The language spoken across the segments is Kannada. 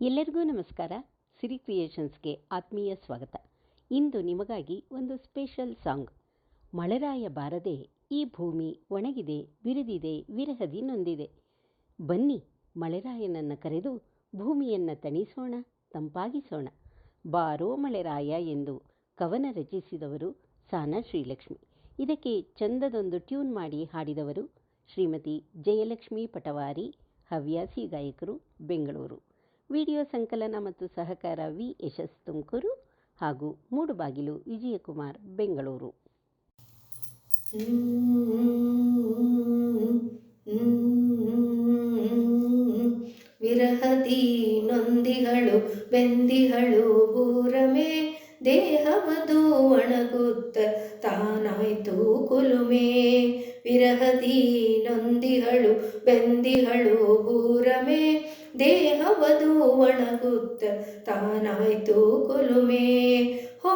ಎಲ್ಲರಿಗೂ ನಮಸ್ಕಾರ. ಸಿರಿ ಕ್ರಿಯೇಷನ್ಸ್ಗೆ ಆತ್ಮೀಯ ಸ್ವಾಗತ. ಇಂದು ನಿಮಗಾಗಿ ಒಂದು ಸ್ಪೆಷಲ್ ಸಾಂಗ್. ಮಳೆರಾಯ ಬಾರದೆ ಈ ಭೂಮಿ ಒಣಗಿದೆ, ಬಿರಿದಿದೆ, ವಿರಹದಿ ನೊಂದಿದೆ. ಬನ್ನಿ, ಮಳೆರಾಯನನ್ನು ಕರೆದು ಭೂಮಿಯನ್ನು ತಣಿಸೋಣ, ತಂಪಾಗಿಸೋಣ. ಬಾರೋ ಮಳೆರಾಯ ಎಂದು ಕವನ ರಚಿಸಿದವರು ಸಾನಾ ಶ್ರೀಲಕ್ಷ್ಮಿ. ಇದಕ್ಕೆ ಚಂದದೊಂದು ಟ್ಯೂನ್ ಮಾಡಿ ಹಾಡಿದವರು ಶ್ರೀಮತಿ ಜಯಲಕ್ಷ್ಮಿ ಪಟವಾರಿ, ಹವ್ಯಾಸಿ ಗಾಯಕರು, ಬೆಂಗಳೂರು. ವಿಡಿಯೋ ಸಂಕಲನ ಮತ್ತು ಸಹಕಾರ ವಿ ಯಶಸ್ ತುಮಕೂರು ಹಾಗೂ ಮೂಡುಬಾಗಿಲು ವಿಜಯಕುಮಾರ್, ಬೆಂಗಳೂರು. ವಿರಹದಿ ನೊಂದಿಗಳು ಬೆಂದಿಗಳು ಬೂರಮೆ ದೇಹವದು ಒಣಗುತ್ತ ತಾನಾಯ್ತು ಕುಲುಮೆ. ವಿರಹದಿ ಬೆಂದಿಗಳು ಭೂರಮೆ ದೇಹವದು ಒಣಗುತ್ತ ತಾನಾಯ್ತು ಕುಲುಮೆ. ಹೋ,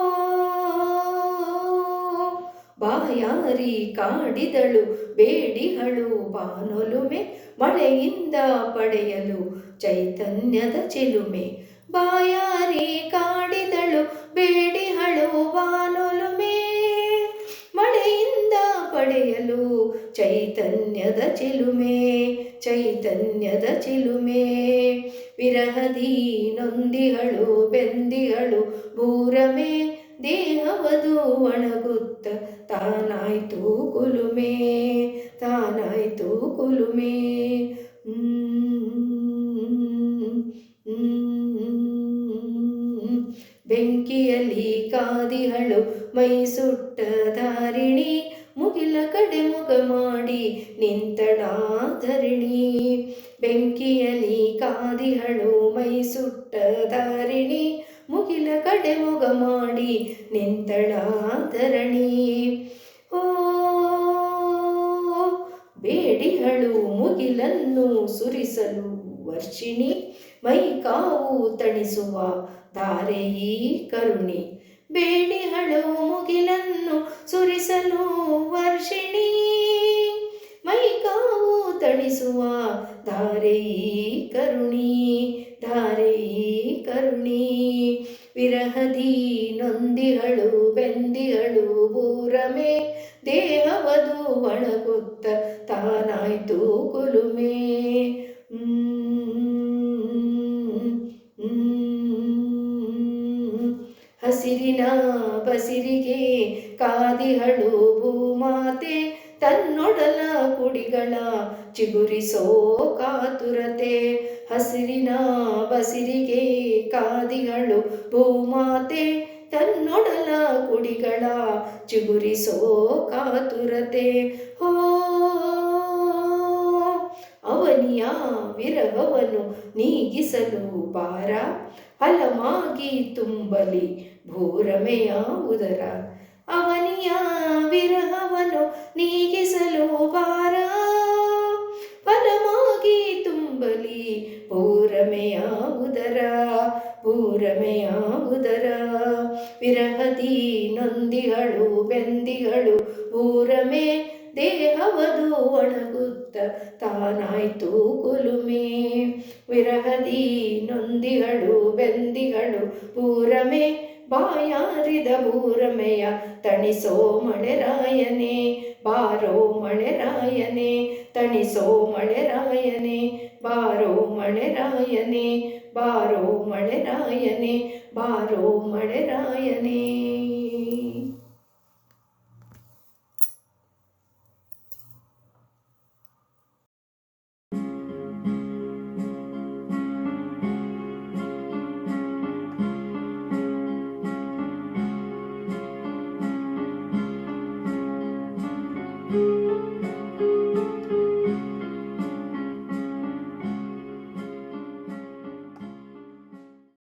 ಬಾಯಾರಿ ಕಾಡಿದಳು, ಬೇಡಿಹಳು ಬಾನೊಲುಮೆ. ಮಳೆಯಿಂದ ಪಡೆಯಲು ಚೈತನ್ಯದ ಚಿಲುಮೆ. ಬಾಯಾರಿ ಕಾಡಿದಳು, ಬೇಡಿಹಳು ಬಾನೊಲುಮೆ ಚೈತನ್ಯದ ಚಿಲುಮೆ ಚೈತನ್ಯದ ಚಿಲುಮೆ. ವಿರಹದಿ ನೊಂದಿಗಳು ಬೆಂದಿಗಳು ಭೂರಮೆ ದೇಹವದು ಒಣಗುತ್ತ ತಾನಾಯ್ತು ಕುಲುಮೆ ತಾನಾಯ್ತು ಕುಲುಮೆ. ಬೆಂಕಿಯಲ್ಲಿ ಕಾದಿಹಳು ಮೈ ಸುಟ್ಟ ಧಾರಿಣಿ ಮುಗಿಲ ಕಡೆ ಮುಗ ಮಾಡಿ ನಿಂತಳಾಧರಿಣಿ ಬೆಂಕಿಯಲ್ಲಿ ಕಾದಿಹಳು ಮೈ ಸುಟ್ಟ ಧಾರಿಣಿ ಮುಗಿಲ ಕಡೆ ಮುಗ ಮಾಡಿ ನಿಂತಳಾಧರಣಿ ಓ ಬೇಡಿಹಳು ಮುಗಿಲನ್ನು ಸುರಿಸಲು ವರ್ಷಿಣಿ. ಮೈ ಕಾವು ತಣಿಸುವ ಧಾರೆಯೀ ಕರುಣಿ. ಬೇಡಿಹಳು ಮುಗಿಲನ್ನು ಸುರಿಸಲು ವರ್ಷಿಣಿ. ಮೈಕಾವು ತಣಿಸುವ ಧಾರೆಯೀ ಕರುಣಿ ಧಾರೆಯೀ ಕರುಣಿ. ವಿರಹದಿ ನೊಂದಿಹಳು ಬೆಂದಿಹಳು ಬೂರಮೆ, ದೇಹವದು ಒಣಗುತ್ತ ತಾನಾಯ್ತು ಕುಲುಮೆ. ಹಸಿರಿನ ಬಸಿರಿಗೆ ಕಾದಿಹಳು ಭೂಮಾತೆ, ತನ್ನೊಡಲ ಕುಡಿಗಳ ಚಿಗುರಿಸೋ ಕಾತುರತೆ ಹಸಿರಿನ ಬಸಿರಿಗೆ ಕಾದಿಗಳು ಭೂಮಾತೆ, ತನ್ನೊಡಲ ಕುಡಿಗಳ ಚಿಗುರಿಸೋ ಕಾತುರತೆ ಹೋ, ಅವನಿಯ ವಿರಹವನ್ನು ನೀಗಿಸಲು ಬಾರ ಹಲಮಾಗಿ ತುಂಬಲಿ ಭೂರಮೆಯ ಉದರ ಅವನಿಯ ವಿರಹವನು ನೀಗಿಸಲು ಬಾರ ಫಲಮಾಗಿ ತುಂಬಲಿ ಭೂರಮೆಯ ಉದರ ವಿರಹದಿ ನೊಂದಿಗಳು, ಬೆಂದಿಗಳು ಊರಮೆ ದೇಹವದು ಒಣಗುತ್ತ ತಾನಾಯ್ತು ಕುಲುಮೆ. ವಿರಹದಿ ನೊಂದಿಗಳು, ಬೆಂದಿಗಳು ಪೂರಮೆ ಬಾಯಾರಿದ ಭೂರಮೆಯ ತಣಿಸೋ ಮಳೆರಾಯನೆ ಬಾರೋ ಮಳೆರಾಯನೆ ತಣಿಸೋ ಮಳೆರಾಯನೆ ಬಾರೋ ಮಳೆರಾಯನೆ ಬಾರೋ ಮಳೆರಾಯನೆ ಬಾರೋ ಮಳೆರಾಯನೆ